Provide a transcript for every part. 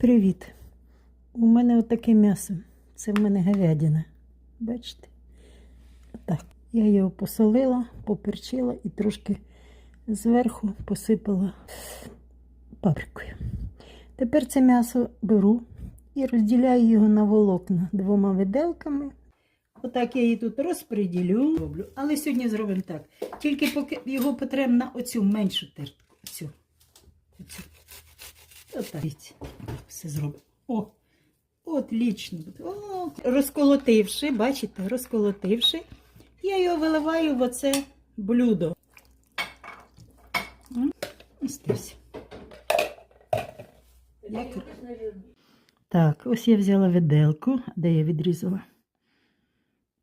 Привіт. У мене отаке м'ясо. Це в мене говядина. Бачите? Так. Я його посолила, поперчила і трошки зверху посипала паприкою. Тепер це м'ясо беру і розділяю його на волокна двома виделками. Отак я її тут розподілю. Але сьогодні зробимо так. Тільки поки його потрібно на оцю меншу тертку. Оцю. Оцю. Отак. Так все зробимо. О! Отлично. буде. О, розколотивши, бачите, розколотивши, я його виливаю в оце блюдо. Ось Так, ось я взяла виделку, де я відрізала.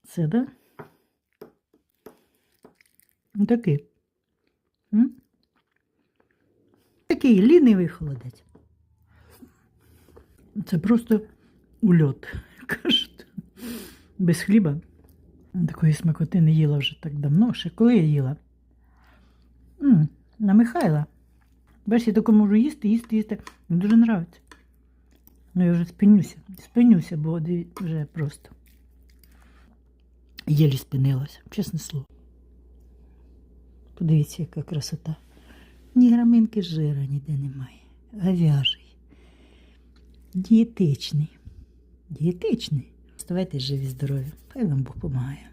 Це, да? Такий. Такий лінивий холодець. Це просто ульот, кажуть. Без хліба. Такої смакоти не їла вже так давно. Ще коли я їла? м на Михайла. Бачиш, я тако можу їсти, їсти, їсти. Мені дуже подобається. Ну, я вже спинюся. Спинюся, бо вже просто. Єлі спинилася, чесне слово. Подивіться, яка красота. Ні граминки жира ніде немає. Говяжий. Дієтичний. Дієтичний. Ставайте живі, здорові. Хай вам Бог допомагає.